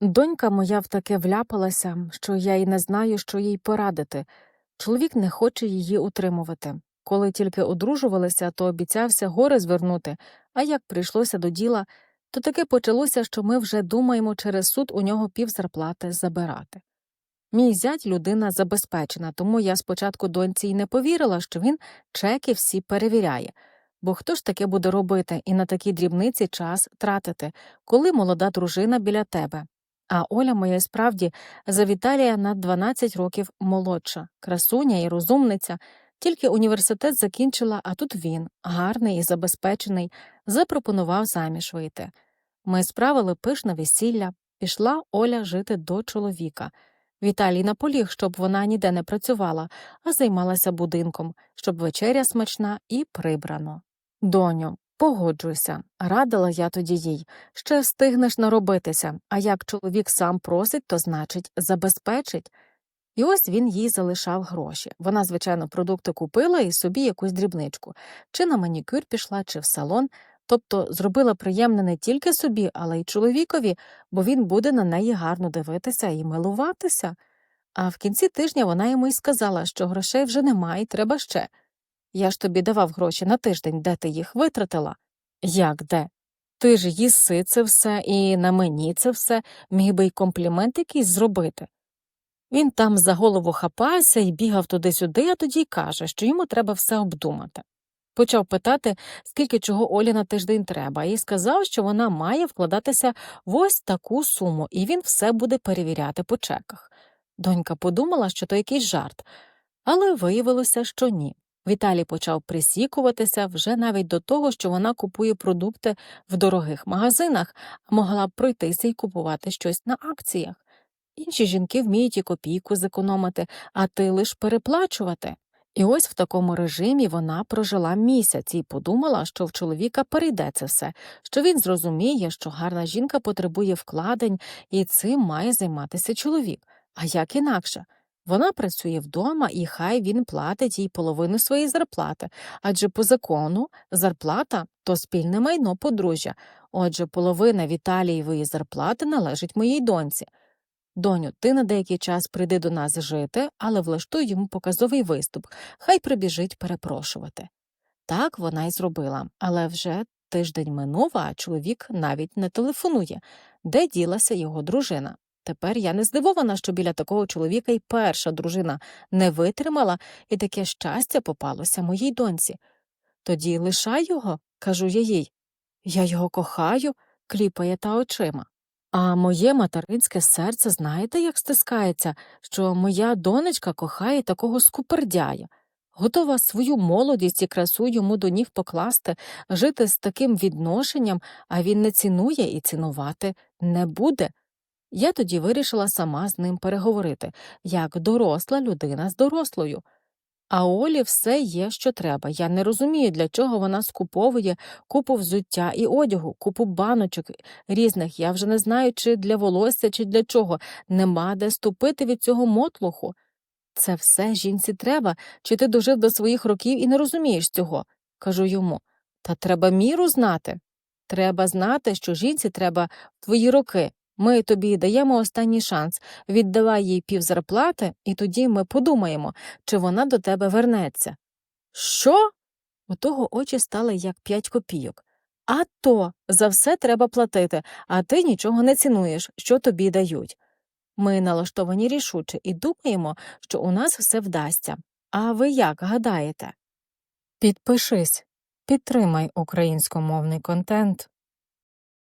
Донька моя в таке вляпалася, що я й не знаю, що їй порадити. Чоловік не хоче її утримувати. Коли тільки одружувалися, то обіцявся гори звернути, а як прийшлося до діла, то таки почалося, що ми вже думаємо через суд у нього півзарплати забирати. Мій зять людина забезпечена, тому я спочатку доньці й не повірила, що він чеки всі перевіряє. Бо хто ж таке буде робити і на такі дрібниці час тратити, коли молода дружина біля тебе? А Оля моя справді за Віталія на 12 років молодша, красуня і розумниця, тільки університет закінчила, а тут він, гарний і забезпечений, запропонував заміж вийти. Ми справили пишне весілля, пішла Оля жити до чоловіка. Віталій наполіг, щоб вона ніде не працювала, а займалася будинком, щоб вечеря смачна і прибрано. Доню, погоджуйся, радила я тоді їй. Ще встигнеш наробитися, а як чоловік сам просить, то значить забезпечить. І ось він їй залишав гроші. Вона, звичайно, продукти купила і собі якусь дрібничку, чи на манікюр пішла, чи в салон, тобто зробила приємне не тільки собі, але й чоловікові, бо він буде на неї гарно дивитися і милуватися. А в кінці тижня вона йому й сказала, що грошей вже немає, треба ще. Я ж тобі давав гроші на тиждень, де ти їх витратила? Як де? Ти ж їси це все і на мені це все, міг би й комплімент якийсь зробити. Він там за голову хапався і бігав туди-сюди, а тоді й каже, що йому треба все обдумати. Почав питати, скільки чого Олі на тиждень треба, і сказав, що вона має вкладатися в ось таку суму, і він все буде перевіряти по чеках. Донька подумала, що то якийсь жарт, але виявилося, що ні. Віталій почав присікуватися вже навіть до того, що вона купує продукти в дорогих магазинах, а могла б пройтися і купувати щось на акціях. Інші жінки вміють і копійку зекономити, а ти лиш переплачувати. І ось в такому режимі вона прожила місяць і подумала, що в чоловіка перейде це все, що він зрозуміє, що гарна жінка потребує вкладень, і цим має займатися чоловік. А як інакше? Вона працює вдома, і хай він платить їй половину своєї зарплати, адже по закону зарплата то спільне майно подружжя. Отже, половина Віталієвої зарплати належить моїй доньці. Доню, ти на деякий час прийди до нас жити, але влаштуй йому показовий виступ, хай прибіжить перепрошувати. Так вона й зробила, але вже тиждень минув, а чоловік навіть не телефонує, де ділася його дружина. Тепер я не здивована, що біля такого чоловіка й перша дружина не витримала, і таке щастя попалося моїй доньці. Тоді лишай його, кажу я їй. Я його кохаю, кліпає та очима. А моє материнське серце знаєте, як стискається, що моя донечка кохає такого скупердяя, готова свою молодість і красу йому до ніг покласти, жити з таким відношенням, а він не цінує і цінувати не буде. Я тоді вирішила сама з ним переговорити, як доросла людина з дорослою. А Олі все є, що треба. Я не розумію, для чого вона скуповує купу взуття і одягу, купу баночок різних. Я вже не знаю, чи для волосся, чи для чого. Нема де ступити від цього мотлуху. Це все жінці треба, чи ти дожив до своїх років і не розумієш цього? кажу йому. Та треба міру знати. Треба знати, що жінці треба в твої роки. Ми тобі даємо останній шанс, віддавай їй півзарплати, і тоді ми подумаємо, чи вона до тебе вернеться. Що? У того очі стали як п'ять копійок. А то за все треба платити, а ти нічого не цінуєш, що тобі дають. Ми налаштовані рішуче і думаємо, що у нас все вдасться. А ви як гадаєте? Підпишись, підтримай українськомовний контент.